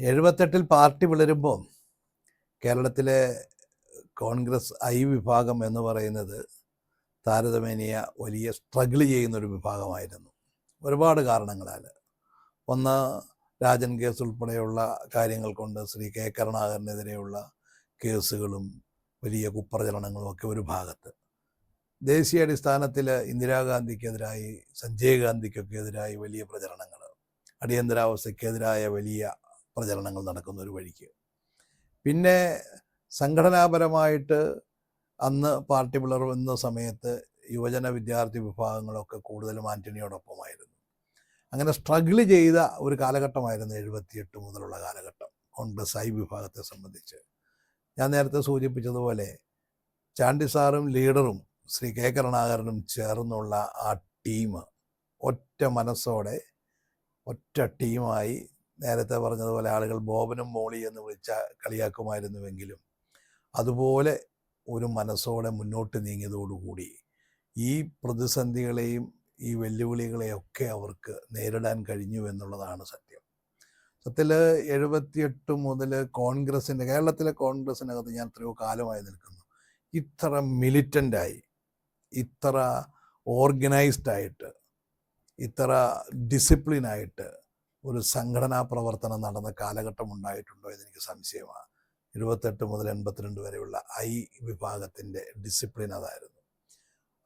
എഴുപത്തെട്ടിൽ party പിളരുമ്പോൾ കേരളത്തിലെ Congress I വിഭാഗം എന്ന് പറയുന്നത് താരതമ്യേന വലിയ സ്ട്രഗിൾ ചെയ്യുന്നൊരു വിഭാഗമായിരുന്നു. ഒരുപാട് കാരണങ്ങളാൽ ഒന്ന് രാജൻ കേസ് ഉൾപ്പെടെയുള്ള കാര്യങ്ങൾ കൊണ്ട് ശ്രീ കെ കരുണാകരനെതിരെയുള്ള കേസുകളും വലിയ കുപ്രചരണങ്ങളും ഒക്കെ ഒരു ഭാഗത്ത്. ദേശീയ അടിസ്ഥാനത്തിൽ ഇന്ദിരാഗാന്ധിക്കെതിരായി സഞ്ജയ് ഗാന്ധിക്കൊക്കെ എതിരായി വലിയ പ്രചരണങ്ങൾ അടിയന്തരാവസ്ഥയ്ക്കെതിരായ വലിയ പ്രചരണങ്ങൾ നടക്കുന്ന ഒരു വഴിക്ക്. പിന്നെ സംഘടനാപരമായിട്ട് അന്ന് പാർട്ടി പിളർവുന്ന സമയത്ത് യുവജന വിദ്യാർത്ഥി വിഭാഗങ്ങളൊക്കെ കൂടുതലും ആന്റണിയോടൊപ്പമായിരുന്നു അങ്ങനെ സ്ട്രഗിൾ ചെയ്ത ഒരു കാലഘട്ടമായിരുന്നു എഴുപത്തിയെട്ട് മുതലുള്ള കാലഘട്ടം കോൺഗ്രസ് ഐ വിഭാഗത്തെ സംബന്ധിച്ച്. ഞാൻ നേരത്തെ സൂചിപ്പിച്ചതുപോലെ ചാണ്ടി സാറും ലീഡറും ശ്രീ കെ കരുണാകരനും ചേർന്നുള്ള ആ ടീം ഒറ്റ മനസ്സോടെ ഒറ്റ ടീമായി നേരത്തെ പറഞ്ഞതുപോലെ ആളുകൾ ബോബനും മോളി എന്ന് വിളിച്ച കളിയാക്കുമായിരുന്നുവെങ്കിലും അതുപോലെ ഒരു മനസ്സോടെ മുന്നോട്ട് നീങ്ങിയതോടുകൂടി ഈ പ്രതിസന്ധികളെയും ഈ വെല്ലുവിളികളെയൊക്കെ അവർക്ക് നേരിടാൻ കഴിഞ്ഞു എന്നുള്ളതാണ് സത്യം. സത്യത്തിൽ എഴുപത്തിയെട്ട് മുതൽ കോൺഗ്രസിന്റെ കേരളത്തിലെ കോൺഗ്രസിനകത്ത് ഞാൻ എത്രയോ കാലമായി നിൽക്കുന്നു. ഇത്ര മിലിറ്റന്റായി ഇത്ര ഓർഗനൈസ്ഡ് ആയിട്ട് ഇത്ര ഡിസിപ്ലിനായിട്ട് ഒരു സംഘടനാ പ്രവർത്തനം നടന്ന കാലഘട്ടം ഉണ്ടായിട്ടുണ്ടോ എന്നെനിക്ക് സംശയമാണ്. എഴുപത്തെട്ട് മുതൽ എൺപത്തിരണ്ട് വരെയുള്ള ഐ വിഭാഗത്തിന്റെ ഡിസിപ്ലിൻ അതായിരുന്നു.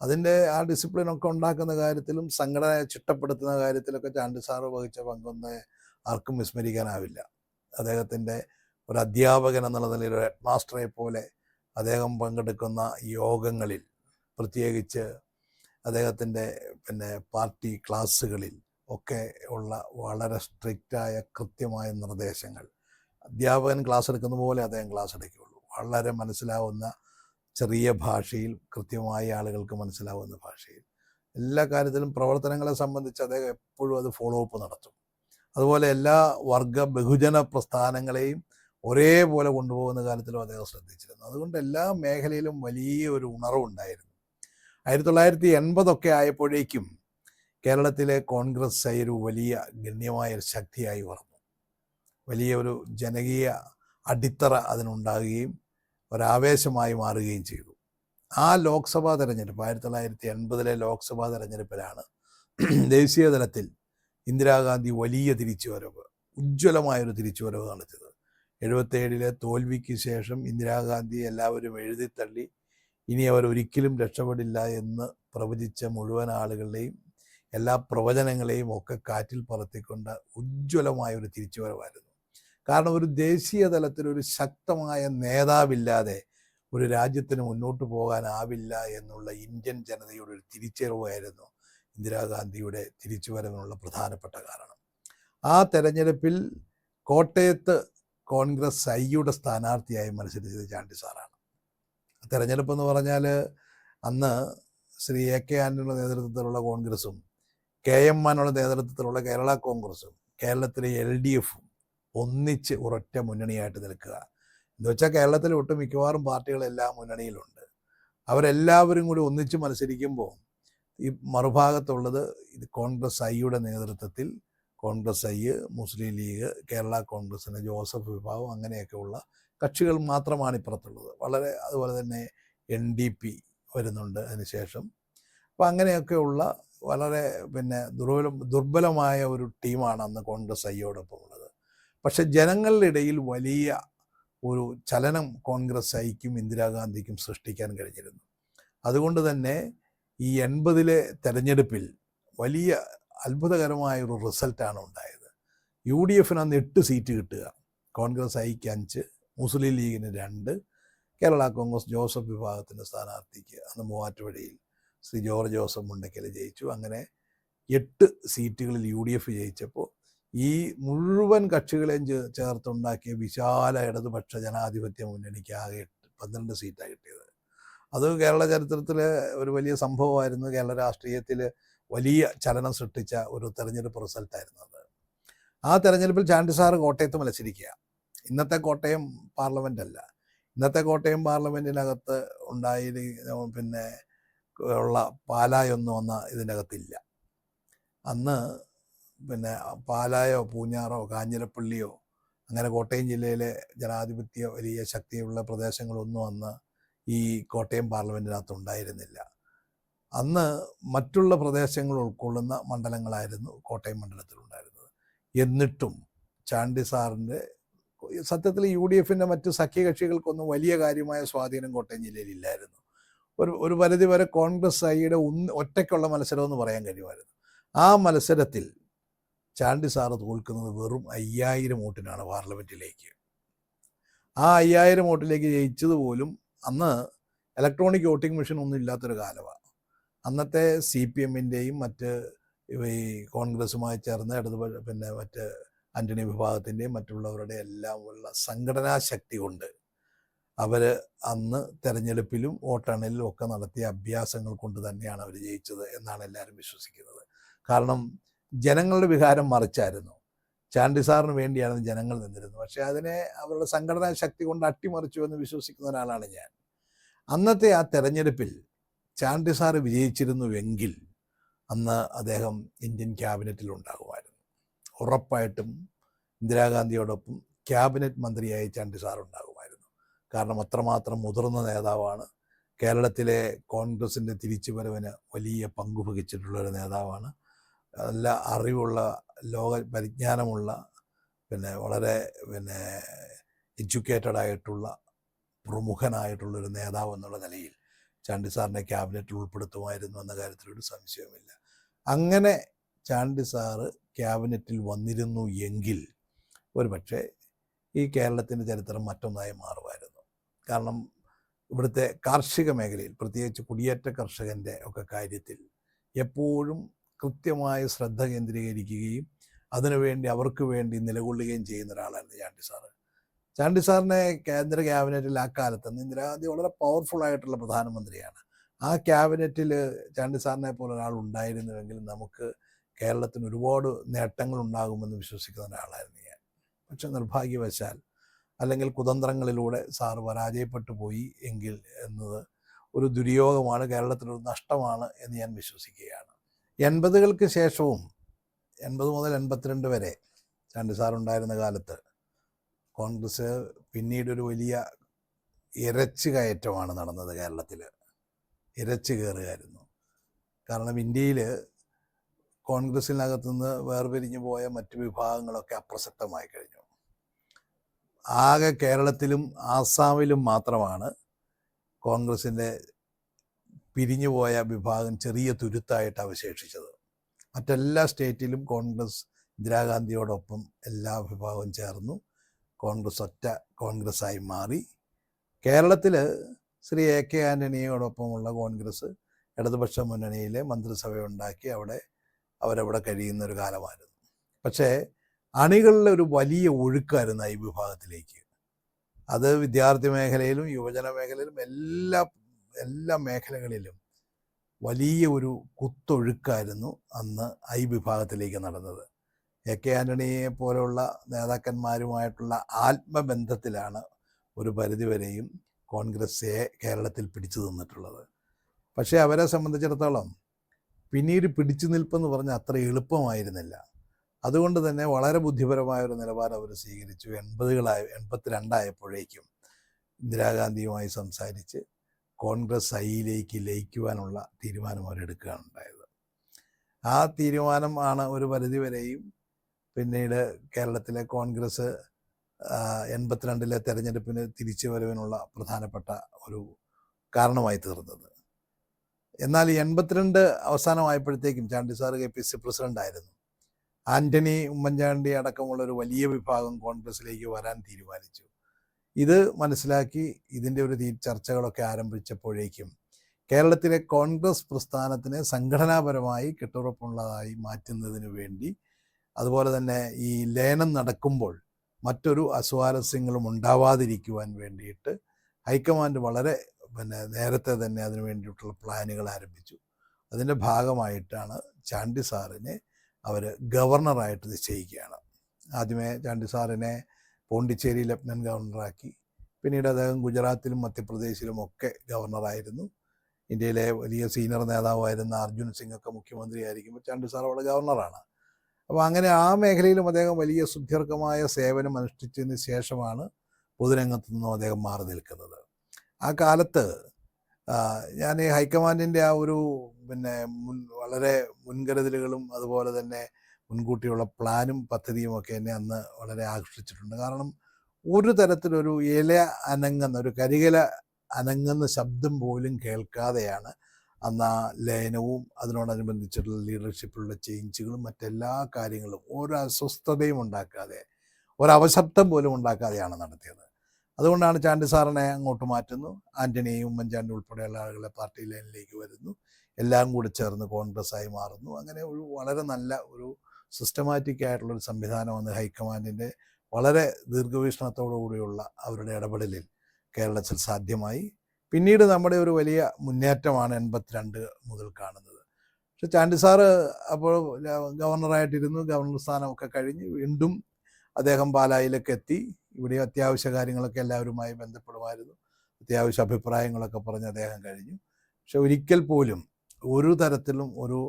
അതിന്റെ ആ ഡിസിപ്ലിനൊക്കെ ഉണ്ടാക്കുന്ന കാര്യത്തിലും സംഘടനയെ ചിട്ടപ്പെടുത്തുന്ന കാര്യത്തിലൊക്കെ ചാണ്ടി സാറ് വഹിച്ച പങ്കൊന്ന് ആർക്കും വിസ്മരിക്കാനാവില്ല. അദ്ദേഹത്തിന്റെ ഒരു അധ്യാപകൻ എന്നുള്ള നിലയിൽ ഒരു ഹെഡ് മാസ്റ്ററെ പോലെ അദ്ദേഹം പങ്കെടുക്കുന്ന യോഗങ്ങളിൽ പ്രത്യേകിച്ച് അദ്ദേഹത്തിന്റെ പിന്നെ പാർട്ടി ക്ലാസ്സുകളിൽ ഒക്കെ ഉള്ള വളരെ സ്ട്രിക്റ്റായ കൃത്യമായ നിർദ്ദേശങ്ങൾ. അധ്യാപകൻ ക്ലാസ് എടുക്കുന്ന പോലെ അദ്ദേഹം ക്ലാസ് എടുക്കുകയുള്ളൂ വളരെ മനസ്സിലാവുന്ന ചെറിയ ഭാഷയിൽ കൃത്യമായ ആളുകൾക്ക് മനസ്സിലാവുന്ന ഭാഷയിൽ. എല്ലാ കാര്യത്തിലും പ്രവർത്തനങ്ങളെ സംബന്ധിച്ച് അദ്ദേഹം എപ്പോഴും അത് ഫോളോ അപ്പ് നടത്തും. അതുപോലെ എല്ലാ വർഗ ബഹുജന പ്രസ്ഥാനങ്ങളെയും ഒരേപോലെ കൊണ്ടുപോകുന്ന കാര്യത്തിലും അദ്ദേഹം ശ്രദ്ധിച്ചിരുന്നു. അതുകൊണ്ട് എല്ലാ മേഖലയിലും വലിയ ഒരു ഉണർവുണ്ടായിരുന്നു. ആയിരത്തി തൊള്ളായിരത്തി എൺപതൊക്കെ ആയപ്പോഴേക്കും കേരളത്തിലെ കോൺഗ്രസ് ഒരു വലിയ ഗണ്യമായ ഒരു ശക്തിയായി വളർന്നു. വലിയ ഒരു ജനകീയ അടിത്തറ അതിനുണ്ടാകുകയും ഒരാവേശമായി മാറുകയും ചെയ്തു. ആ ലോക്സഭാ തെരഞ്ഞെടുപ്പ് ആയിരത്തി തൊള്ളായിരത്തി എൺപതിലെ ലോക്സഭാ തെരഞ്ഞെടുപ്പിലാണ് ദേശീയ തലത്തിൽ ഇന്ദിരാഗാന്ധി വലിയ തിരിച്ചുവരവ് ഉജ്ജ്വലമായൊരു തിരിച്ചുവരവ് നടത്തിയത് എഴുപത്തേഴിലെ തോൽവിക്ക് ശേഷം ഇന്ദിരാഗാന്ധി എല്ലാവരും എഴുതിത്തള്ളി ഇനി അവർ ഒരിക്കലും രക്ഷപ്പെടില്ല എന്ന് പ്രവചിച്ച മുഴുവൻ ആളുകളുടെയും എല്ലാ പ്രവചനങ്ങളെയും ഒക്കെ കാറ്റിൽ പറത്തിക്കൊണ്ട് ഉജ്ജ്വലമായ ഒരു തിരിച്ചുവരവായിരുന്നു. കാരണം ഒരു ദേശീയ തലത്തിൽ ഒരു ശക്തമായ നേതാവില്ലാതെ ഒരു രാജ്യത്തിന് മുന്നോട്ട് പോകാനാവില്ല എന്നുള്ള ഇന്ത്യൻ ജനതയുടെ ഒരു തിരിച്ചറിവായിരുന്നു ഇന്ദിരാഗാന്ധിയുടെ തിരിച്ചുവരവിനുള്ള പ്രധാനപ്പെട്ട കാരണം. ആ തെരഞ്ഞെടുപ്പിൽ കോട്ടയത്ത് കോൺഗ്രസ് ഐയുടെ സ്ഥാനാർത്ഥിയായി മത്സരിച്ചത് ചാണ്ടി സാറാണ്. തെരഞ്ഞെടുപ്പ് എന്ന് പറഞ്ഞാൽ അന്ന് ശ്രീ എ കെ ആന്റണിയുടെ നേതൃത്വത്തിലുള്ള കോൺഗ്രസും കെ എം മാനുള്ള നേതൃത്വത്തിലുള്ള കേരള കോൺഗ്രസും കേരളത്തിലെ എൽ ഡി എഫും ഒന്നിച്ച് ഒരൊറ്റ മുന്നണിയായിട്ട് നിൽക്കുക. എന്ന് വെച്ചാൽ കേരളത്തിലെ ഒട്ടും മിക്കവാറും പാർട്ടികളെല്ലാം മുന്നണിയിലുണ്ട്. അവരെല്ലാവരും കൂടി ഒന്നിച്ച് മത്സരിക്കുമ്പോൾ ഈ മറുഭാഗത്തുള്ളത് ഇത് കോൺഗ്രസ് ഐയുടെ നേതൃത്വത്തിൽ Congress I Muslim League Kerala കോൺഗ്രസിന്റെ ജോസഫ് വിഭാഗം അങ്ങനെയൊക്കെയുള്ള കക്ഷികൾ മാത്രമാണ് ഇപ്പുറത്തുള്ളത്. വളരെ അതുപോലെ തന്നെ എൻ ഡി പി വരുന്നുണ്ട് അതിനുശേഷം അപ്പം അങ്ങനെയൊക്കെയുള്ള വളരെ പിന്നെ ദുർബലം ദുർബലമായ ഒരു ടീമാണ് അന്ന് കോൺഗ്രസ് ഐയോടൊപ്പം ഉള്ളത്. പക്ഷെ ജനങ്ങളുടെ ഇടയിൽ വലിയ ഒരു ചലനം കോൺഗ്രസ് ഐക്കും ഇന്ദിരാഗാന്ധിക്കും സൃഷ്ടിക്കാൻ കഴിഞ്ഞിരുന്നു. അതുകൊണ്ട് തന്നെ ഈ എൺപതിലെ തെരഞ്ഞെടുപ്പിൽ വലിയ അത്ഭുതകരമായ ഒരു റിസൾട്ടാണ് ഉണ്ടായത്. യു ഡി എഫിന് അന്ന് എട്ട് സീറ്റ് കിട്ടുക. കോൺഗ്രസ് ഐക്ക് അഞ്ച് മുസ്ലിം ലീഗിന് രണ്ട് കേരള കോൺഗ്രസ് ജോസഫ് വിഭാഗത്തിന്റെ സ്ഥാനാർത്ഥിക്ക് അന്ന് മൂവാറ്റുപുഴയിൽ ശ്രീ ജോർജ് ജോസഫ് മുണ്ടയ്ക്കൽ ജയിച്ചു. അങ്ങനെ എട്ട് സീറ്റുകളിൽ യു ഡി എഫ് ജയിച്ചപ്പോൾ ഈ മുഴുവൻ കക്ഷികളെയും ചേർത്തുണ്ടാക്കിയ വിശാല ഇടതുപക്ഷ ജനാധിപത്യ മുന്നണിക്ക് ആകെ പന്ത്രണ്ട് സീറ്റാണ് കിട്ടിയത്. അത് കേരള ചരിത്രത്തിൽ ഒരു വലിയ സംഭവമായിരുന്നു. കേരള രാഷ്ട്രീയത്തിൽ വലിയ ചലനം സൃഷ്ടിച്ച ഒരു തെരഞ്ഞെടുപ്പ് റിസൾട്ടായിരുന്നു അത്. ആ തെരഞ്ഞെടുപ്പിൽ ചാണ്ടി സാറ് കോട്ടയത്ത് മത്സരിക്കുക. ഇന്നത്തെ കോട്ടയം പാർലമെന്റ് അല്ല ഇന്നത്തെ കോട്ടയം പാർലമെന്റിനകത്ത് ഉണ്ടായി പിന്നെ ഉള്ള പാലായൊന്നും അന്ന് ഇതിനകത്തില്ല. അന്ന് പിന്നെ പാലായോ പൂഞ്ഞാറോ കാഞ്ഞിരപ്പള്ളിയോ അങ്ങനെ കോട്ടയം ജില്ലയിലെ ജനാധിപത്യ വലിയ ശക്തിയുള്ള പ്രദേശങ്ങളൊന്നും അന്ന് ഈ കോട്ടയം പാർലമെന്റിനകത്ത് ഉണ്ടായിരുന്നില്ല. അന്ന് മറ്റുള്ള പ്രദേശങ്ങൾ ഉൾക്കൊള്ളുന്ന മണ്ഡലങ്ങളായിരുന്നു കോട്ടയം മണ്ഡലത്തിലുണ്ടായിരുന്നത്. എന്നിട്ടും ചാണ്ടി സാറിന്റെ സത്യത്തിൽ യു ഡി എഫിന്റെ മറ്റ് സഖ്യകക്ഷികൾക്കൊന്നും വലിയ കാര്യമായ സ്വാധീനം കോട്ടയം ജില്ലയിൽ ഇല്ലായിരുന്നു. ഒരു ഒരു പരിധി വരെ കോൺഗ്രസ് ഐയുടെ ഒന്ന് ഒറ്റയ്ക്കുള്ള മത്സരമെന്ന് പറയാൻ കഴിയുമായിരുന്നു. ആ മത്സരത്തിൽ ചാണ്ടി സാറ് തോൽക്കുന്നത് വെറും അയ്യായിരം വോട്ടിനാണ് പാർലമെന്റിലേക്ക് ആ അയ്യായിരം വോട്ടിലേക്ക് ജയിച്ചത് പോലും അന്ന് ഇലക്ട്രോണിക് വോട്ടിംഗ് മെഷീൻ ഒന്നും ഇല്ലാത്തൊരു കാലമാണ്. അന്നത്തെ സി പി എമ്മിന്റെയും മറ്റ് ഈ കോൺഗ്രസുമായി ചേർന്ന് ഇടത് പിന്നെ മറ്റ് ആന്റണി വിഭാഗത്തിന്റെയും മറ്റുള്ളവരുടെ എല്ലാം ഉള്ള സംഘടനാ ശക്തി കൊണ്ട് അവർ അന്ന് തെരഞ്ഞെടുപ്പിലും വോട്ടെണ്ണലിലും ഒക്കെ നടത്തിയ അഭ്യാസങ്ങൾ കൊണ്ട് തന്നെയാണ് അവർ ജയിച്ചത് എന്നാണ് എല്ലാവരും വിശ്വസിക്കുന്നത്. കാരണം ജനങ്ങളുടെ വികാരം മറിച്ചായിരുന്നു. ചാണ്ടി സാറിന് വേണ്ടിയാണ് ജനങ്ങൾ നിന്നിരുന്നത്. പക്ഷേ അതിനെ അവരുടെ സംഘടനാ ശക്തി കൊണ്ട് അട്ടിമറിച്ചു എന്ന് വിശ്വസിക്കുന്ന ഒരാളാണ് ഞാൻ. അന്നത്തെ ആ തെരഞ്ഞെടുപ്പിൽ ചാണ്ടി സാറ് വിജയിച്ചിരുന്നുവെങ്കിൽ അന്ന് അദ്ദേഹം ഇന്ത്യൻ ക്യാബിനറ്റിൽ ഉണ്ടാകുമായിരുന്നു. ഉറപ്പായിട്ടും ഇന്ദിരാഗാന്ധിയോടൊപ്പം ക്യാബിനറ്റ് മന്ത്രിയായി ചാണ്ടി സാർ ഉണ്ടാകുമായിരുന്നു കാരണം അത്രമാത്രം മുതിർന്ന നേതാവാണ്. കേരളത്തിലെ കോൺഗ്രസിന്റെ തിരിച്ചുവരവിന് വലിയ പങ്കു വഹിച്ചിട്ടുള്ള ഒരു നേതാവാണ്. നല്ല അറിവുള്ള ലോക പരിജ്ഞാനമുള്ള പിന്നെ വളരെ പിന്നെ എഡ്യൂക്കേറ്റഡ് ആയിട്ടുള്ള പ്രമുഖനായിട്ടുള്ള ഒരു നേതാവ് എന്നുള്ള നിലയിൽ ചാണ്ടി സാറിനെ ക്യാബിനറ്റിൽ ഉൾപ്പെടുത്തുമായിരുന്നു എന്ന കാര്യത്തിലൊരു സംശയവുമില്ല. അങ്ങനെ ചാണ്ടി സാറ് ക്യാബിനറ്റിൽ വന്നിരുന്നു എങ്കിൽ ഒരുപക്ഷെ ഈ കേരളത്തിന്റെ ചരിത്രം മറ്റൊന്നായി മാറുമായിരുന്നു. കാരണം ഇവിടുത്തെ കാർഷിക മേഖലയിൽ പ്രത്യേകിച്ച് കുടിയേറ്റ കർഷകന്റെ ഒക്കെ കാര്യത്തിൽ എപ്പോഴും കൃത്യമായ ശ്രദ്ധ കേന്ദ്രീകരിക്കുകയും അതിനുവേണ്ടി അവർക്ക് വേണ്ടി നിലകൊള്ളുകയും ചെയ്യുന്ന ഒരാളായിരുന്നു ചാണ്ടി സാറ്. ചാണ്ടി സാറിനെ കേന്ദ്ര ക്യാബിനറ്റിൽ ആ കാലത്ത് ഇന്ദിരാഗാന്ധി വളരെ പവർഫുൾ ആയിട്ടുള്ള പ്രധാനമന്ത്രിയാണ്. ആ ക്യാബിനറ്റിൽ ചാണ്ടി സാറിനെ പോലെ ഒരാൾ ഉണ്ടായിരുന്നുവെങ്കിൽ നമുക്ക് കേരളത്തിന് ഒരുപാട് നേട്ടങ്ങൾ ഉണ്ടാകുമെന്ന് വിശ്വസിക്കുന്ന ഒരാളായിരുന്നു ഞാൻ. പക്ഷെ നിർഭാഗ്യവശാൽ അല്ലെങ്കിൽ കുതന്ത്രങ്ങളിലൂടെ സാറ് പരാജയപ്പെട്ടു പോയി എങ്കിൽ എന്നത് ഒരു ദുര്യോഗമാണ് കേരളത്തിനൊരു നഷ്ടമാണ് എന്ന് ഞാൻ വിശ്വസിക്കുകയാണ്. എൺപതുകൾക്ക് ശേഷവും എൺപത് മുതൽ എൺപത്തിരണ്ട് വരെ ചാണ്ടി സാർ ഉണ്ടായിരുന്ന കാലത്ത് കോൺഗ്രസ് പിന്നീട് ഒരു വലിയ ഇരച്ചു കയറ്റമാണ് നടന്നത് കേരളത്തിൽ ഇരച്ചു കയറുകയായിരുന്നു. കാരണം ഇന്ത്യയിൽ കോൺഗ്രസിനകത്തുനിന്ന് വേർപിരിഞ്ഞു പോയ മറ്റു വിഭാഗങ്ങളൊക്കെ അപ്രസക്തമായി കഴിഞ്ഞു. ആകെ കേരളത്തിലും ആസാമിലും മാത്രമാണ് കോൺഗ്രസിന്റെ പിരിഞ്ഞുപോയ വിഭാഗം ചെറിയ തുരുത്തായിട്ട് അവശേഷിച്ചത്. മറ്റെല്ലാ സ്റ്റേറ്റിലും കോൺഗ്രസ് ഇന്ദിരാഗാന്ധിയോടൊപ്പം എല്ലാ വിഭാഗവും ചേർന്നു. കോൺഗ്രസ് ഒറ്റ കോൺഗ്രസ്സായി മാറി. കേരളത്തിൽ ശ്രീ എ കെ ആന്റണിയോടൊപ്പമുള്ള കോൺഗ്രസ് ഇടതുപക്ഷ മുന്നണിയിലെ മന്ത്രിസഭയുണ്ടാക്കി അവിടെ അവരവിടെ കഴിയുന്ന ഒരു കാലമായിരുന്നു. പക്ഷേ അണികളിലെ ഒരു വലിയ ഒഴുക്കായിരുന്നു ഈ വിഭാഗത്തിലേക്ക്. അത് വിദ്യാർത്ഥി മേഖലയിലും യുവജന മേഖലയിലും എല്ലാ എല്ലാ മേഖലകളിലും വലിയ ഒരു കുത്തൊഴുക്കായിരുന്നു അന്ന് ഐ വിഭാഗത്തിലേക്ക് നടന്നത്. എ കെ ആന്റണിയെ പോലെയുള്ള നേതാക്കന്മാരുമായിട്ടുള്ള ആത്മബന്ധത്തിലാണ് ഒരു പരിധിവരെയും കോൺഗ്രസ്സെ കേരളത്തിൽ പിടിച്ചു നിന്നിട്ടുള്ളത്. പക്ഷേ അവരെ സംബന്ധിച്ചിടത്തോളം പിന്നീട് പിടിച്ചു നിൽപ്പെന്ന് പറഞ്ഞാൽ അത്ര എളുപ്പമായിരുന്നില്ല. അതുകൊണ്ട് തന്നെ വളരെ ബുദ്ധിപരമായ ഒരു നിലപാട് അവർ സ്വീകരിച്ചു. എൺപതുകളായ എൺപത്തിരണ്ടായപ്പോഴേക്കും ഇന്ദിരാഗാന്ധിയുമായി സംസാരിച്ച് കോൺഗ്രസ് ഐയിലേക്ക് ലയിക്കുവാനുള്ള തീരുമാനം അവരെടുക്കുകയാണ് ഉണ്ടായത്. ആ തീരുമാനം ആണ് ഒരു പരിധിവരെയും പിന്നീട് കേരളത്തിലെ കോൺഗ്രസ് എൺപത്തിരണ്ടിലെ തെരഞ്ഞെടുപ്പിന് തിരിച്ചു വരവിനുള്ള പ്രധാനപ്പെട്ട ഒരു കാരണമായി തീർന്നത്. എന്നാൽ എൺപത്തിരണ്ട് അവസാനമായപ്പോഴത്തേക്കും Chandy sir K P C president ആയിരുന്നു ആന്റണി ഉമ്മൻചാണ്ടി അടക്കമുള്ള ഒരു വലിയ വിഭാഗം കോൺഗ്രസിലേക്ക് വരാൻ തീരുമാനിച്ചു. ഇത് മനസ്സിലാക്കി ഇതിന്റെ ഒരു ചർച്ചകളൊക്കെ ആരംഭിച്ചപ്പോഴേക്കും കേരളത്തിലെ കോൺഗ്രസ് പ്രസ്ഥാനത്തിനെ സംഘടനാപരമായി കെട്ടുറപ്പുള്ളതായി മാറ്റുന്നതിന് വേണ്ടി അതുപോലെ തന്നെ ഈ ലയനം നടക്കുമ്പോൾ മറ്റൊരു അസ്വാരസ്യങ്ങളും ഉണ്ടാവാതിരിക്കുവാൻ വേണ്ടിയിട്ട് ഹൈക്കമാൻഡ് വളരെ പിന്നെ നേരത്തെ തന്നെ അതിനു വേണ്ടിയിട്ടുള്ള പ്ലാനുകൾ ആരംഭിച്ചു. അതിന്റെ ഭാഗമായിട്ടാണ് ചാണ്ടി സാറിനെ അവർ ഗവർണറായിട്ട് നിശ്ചയിക്കുകയാണ്. ആദ്യമേ ചാണ്ടി സാറിനെ പോണ്ടിച്ചേരി ലഫ്റ്റനന്റ് ഗവർണറാക്കി പിന്നീട് അദ്ദേഹം ഗുജറാത്തിലും മധ്യപ്രദേശിലും ഒക്കെ ഗവർണറായിരുന്നു. ഇന്ത്യയിലെ വലിയ സീനിയർ നേതാവായിരുന്ന അർജുൻ സിംഗ് ഒക്കെ മുഖ്യമന്ത്രിയായിരിക്കുമ്പോൾ ചാണ്ടി സാർ അവിടെ ഗവർണറാണ്. അപ്പോൾ അങ്ങനെ ആ മേഖലയിലും അദ്ദേഹം വലിയ സുദീർഘമായ സേവനം അനുഷ്ഠിച്ചതിന് ശേഷമാണ് പൊതുരംഗത്തു നിന്നും അദ്ദേഹം മാറി നിൽക്കുന്നത്. ആ കാലത്ത് ഞാൻ ഈ ഹൈക്കമാൻഡിന്റെ ആ ഒരു പിന്നെ മുൻ വളരെ മുൻകരുതലുകളും അതുപോലെ തന്നെ മുൻകൂട്ടിയുള്ള പ്ലാനും പദ്ധതിയും ഒക്കെ എന്നെ അന്ന് വളരെ ആകർഷിച്ചിട്ടുണ്ട്. കാരണം ഒരു തരത്തിലൊരു ഇല അനങ്ങുന്ന ഒരു കരികല അനങ്ങുന്ന ശബ്ദം പോലും കേൾക്കാതെയാണ് അന്ന് ആ ലയനവും അതിനോടനുബന്ധിച്ചിട്ടുള്ള ലീഡർഷിപ്പിലുള്ള ചേഞ്ചുകളും മറ്റെല്ലാ കാര്യങ്ങളും ഒരു അസ്വസ്ഥതയും ഉണ്ടാക്കാതെ ഒരവശബ്ദം പോലും ഉണ്ടാക്കാതെയാണ് നടത്തിയത്. അതുകൊണ്ടാണ് ചാണ്ടി സാറിനെ അങ്ങോട്ട് മാറ്റുന്നു. ആന്റണിയും ഉമ്മൻചാണ്ടി ഉൾപ്പെടെയുള്ള ആളുകളെ പാർട്ടി ലൈനിലേക്ക് വരുന്നു. എല്ലാം കൂടി ചേർന്ന് കോൺഗ്രസ് ആയി മാറുന്നു. അങ്ങനെ ഒരു വളരെ നല്ല ഒരു സിസ്റ്റമാറ്റിക് ആയിട്ടുള്ള ആയിട്ടുള്ളൊരു സംവിധാനമാണ് ഹൈക്കമാൻഡിന്റെ വളരെ ദീർഘവീക്ഷണത്തോടു കൂടിയുള്ള അവരുടെ ഇടപെടലിൽ കേരളത്തിൽ സാധ്യമായി. പിന്നീട് നമ്മുടെ ഒരു വലിയ മുന്നേറ്റമാണ് എൺപത്തിരണ്ട് മുതൽ കാണുന്നത്. പക്ഷെ ചാണ്ടി സാറ് അപ്പോൾ ഗവർണറായിട്ടിരുന്നു. ഗവർണർ സ്ഥാനമൊക്കെ കഴിഞ്ഞ് വീണ്ടും അദ്ദേഹം പാലായിലേക്ക് എത്തി. ഇവിടെ അത്യാവശ്യ കാര്യങ്ങളൊക്കെ എല്ലാവരുമായി ബന്ധപ്പെടുമായിരുന്നു. അത്യാവശ്യ അഭിപ്രായങ്ങളൊക്കെ പറഞ്ഞ് അദ്ദേഹം കഴിഞ്ഞു. പക്ഷെ ഒരിക്കൽ പോലും ഒരു തരത്തിലും ഒരു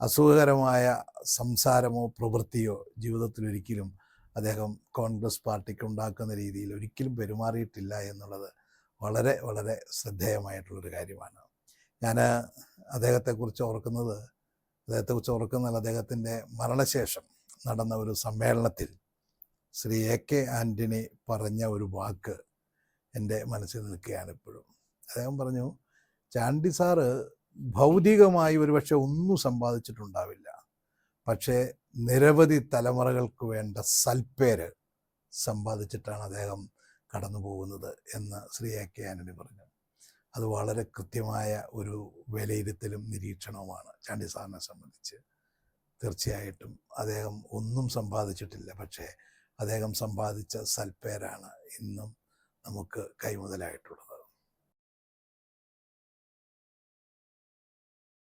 അസുഖകരമായ സംസാരമോ പ്രവൃത്തിയോ ജീവിതത്തിൽ ഒരിക്കലും അദ്ദേഹം കോൺഗ്രസ് പാർട്ടിക്ക് ഉണ്ടാക്കുന്ന രീതിയിൽ ഒരിക്കലും പെരുമാറിയിട്ടില്ല എന്നുള്ളത് വളരെ വളരെ ശ്രദ്ധേയമായിട്ടുള്ളൊരു കാര്യമാണ്. ഞാൻ അദ്ദേഹത്തെക്കുറിച്ച് ഓർക്കുന്നത് അദ്ദേഹത്തെക്കുറിച്ച് ഓർക്കുന്നത് അദ്ദേഹത്തിന്റെ മരണശേഷം നടന്ന ഒരു സമ്മേളനത്തിൽ ശ്രീ എ കെ ആന്റണി പറഞ്ഞ ഒരു വാക്ക് എന്റെ മനസ്സിൽ നിൽക്കുകയാണ് ഇപ്പോഴും. അദ്ദേഹം പറഞ്ഞു ചാണ്ടി സാറ് ഭൗതികമായി ഒരുപക്ഷെ ഒന്നും സമ്പാദിച്ചിട്ടുണ്ടാവില്ല. പക്ഷേ നിരവധി തലമുറകൾക്ക് വേണ്ട സൽപ്പേര് സമ്പാദിച്ചിട്ടാണ് അദ്ദേഹം കടന്നു പോകുന്നത് എന്ന് ശ്രീ എ കെ ആന്റണി പറഞ്ഞു. അത് വളരെ കൃത്യമായ ഒരു വിലയിരുത്തലും നിരീക്ഷണവുമാണ് ചാണ്ടി സാറിനെ സംബന്ധിച്ച്. തീർച്ചയായിട്ടും അദ്ദേഹം ഒന്നും സമ്പാദിച്ചിട്ടില്ല. പക്ഷേ അദ്ദേഹം സമ്പാദിച്ച സൽപ്പേരാണ് ഇന്നും നമുക്ക് കൈമുതലായിട്ടുള്ളത്.